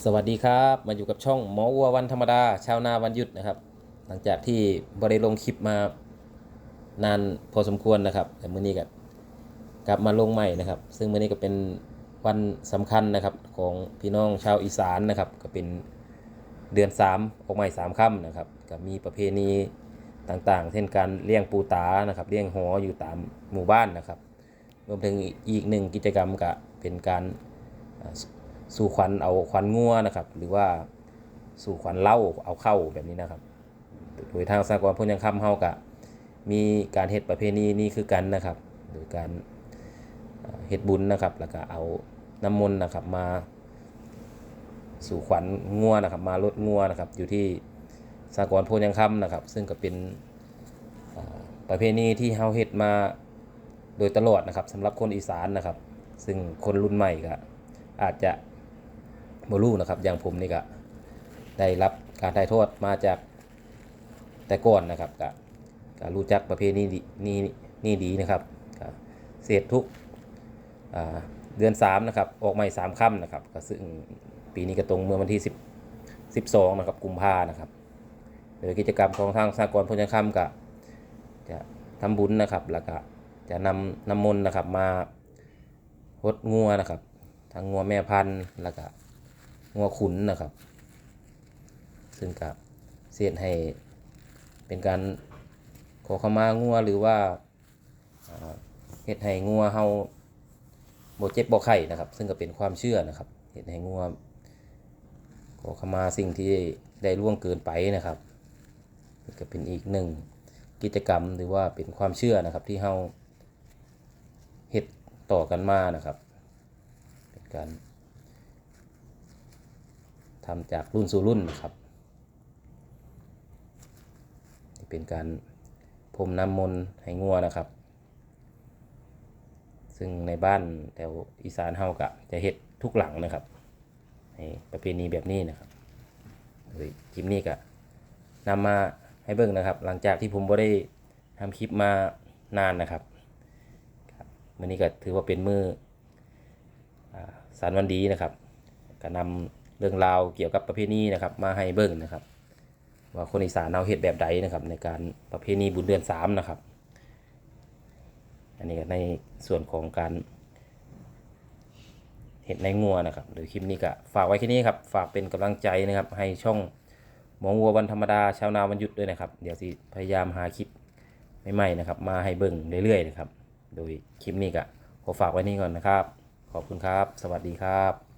สวัสดีครับ มาอยู่กับช่องหมอวัววันธรรมดาชาวนาวันหยุดนะครับ หลังจากที่บริลงคลิปมานานพอสมควรนะครับ แต่มื้อนี้ก็กลับมาลงใหม่นะครับ ซึ่งมื้อนี้ก็เป็นวันสำคัญนะครับของพี่น้องชาวอีสานนะครับ ก็เป็นเดือน 3 ออกใหม่3ค่ำนะครับก็มีประเพณีต่างๆ เช่นการเลี้ยงปูตานะครับเลี้ยงหออยู่ตามหมู่บ้านนะครับ รวมถึงอีกหนึ่งกิจกรรมก็เป็นการ สู่ขวัญเอาขวัญงัวนะครับ หรือว่าสู่ขวัญเล่าเอาเข้าแบบนี้นะครับ โดยทางสากลพุทธยังคำเฮากะมีการเฮ็ดประเพณีนี้คือกันนะครับ โดยการเฮ็ดบุญนะครับ แล้วก็เอาน้ำมนต์นะครับมาสู่ขวัญงัวนะครับ มาลดงัวนะครับ อยู่ที่สากลพุทธยังคำนะครับ ซึ่งก็เป็นประเพณีที่เฮาเฮ็ดมาโดยตลอดนะครับสำหรับคนอีสานนะครับ ซึ่งคนรุ่นใหม่ก็อาจจะ บรู้นะครับอย่างผมนี่ก็ได้รับการถ่ายทอดมาจากแต่ก่อนนะครับก็ก็รู้จักประเพณีนี้นี่นี่ดีนะครับก็เศษทุกเดือน3นะครับออกใหม่3ค่ำนะครับก็ซึ่งปีนี้ก็ตรงเมื่อวันที่10 12นะครับกุมภานะครับโดยกิจกรรมของทางสากลพญค่ำก็จะทำบุญนะครับแล้วก็จะนำน้ำมนต์นะครับมาหดงัวนะครับทั้งงัวแม่พันธุ์แล้วก็ งัวขุนนะครับ ซึ่งกับเสียดให้เป็นการขอขมางัวหรือว่าเฮ็ดให้งัวเฮาบ่เจ็บบ่ไข้นะครับ ซึ่งก็เป็นความเชื่อนะครับเฮ็ดให้งัวขอขมาสิ่งที่ได้ล่วงเกินไปนะครับนี่ก็เป็นอีกหนึ่งกิจกรรมหรือว่าเป็นความเชื่อนะครับที่เฮาเฮ็ดต่อกันมานะครับ เป็นการ ทำจากรุ่นสู่รุ่นนะครับนี่เป็นการพรมน้ำมนต์ให้งัวนะครับ ซึ่งในบ้านแถวอีสานเฮากะจะเฮ็ดทุกหลังนะครับให้ประเพณีแบบนี้นะครับโดยคลิปนี้ก็นำมาให้เบิ่งนะครับ หลังจากที่ผมบ่ได้ทำคลิปมานานนะครับวันนี้ก็ถือว่าเป็นมืออสารวันดีนะครับ ก็นำ เรื่องราวเกี่ยวกับประเพณีนะครับมาให้เบิ่งนะครับ ว่าคนอีสานเอาเฮ็ดแบบใดนะครับ ในการประเพณีบุญเดือนสามนะครับ อันนี้ในส่วนของการเห็ดในงัวนะครับโดยคลิปนี้ก็ฝากไว้แค่นี้ครับฝากเป็นกำลังใจนะครับ ให้ช่องหมองวัววันธรรมดาชาวนาวันหยุดด้วยนะครับ เดี๋ยวสิพยายามหาคลิปใหม่ๆนะครับ มาให้เบิ่งเรื่อยๆนะครับ โดยคลิปนี้ก็ขอฝากไว้นี่ก่อนนะครับ ขอบคุณครับ สวัสดีครับ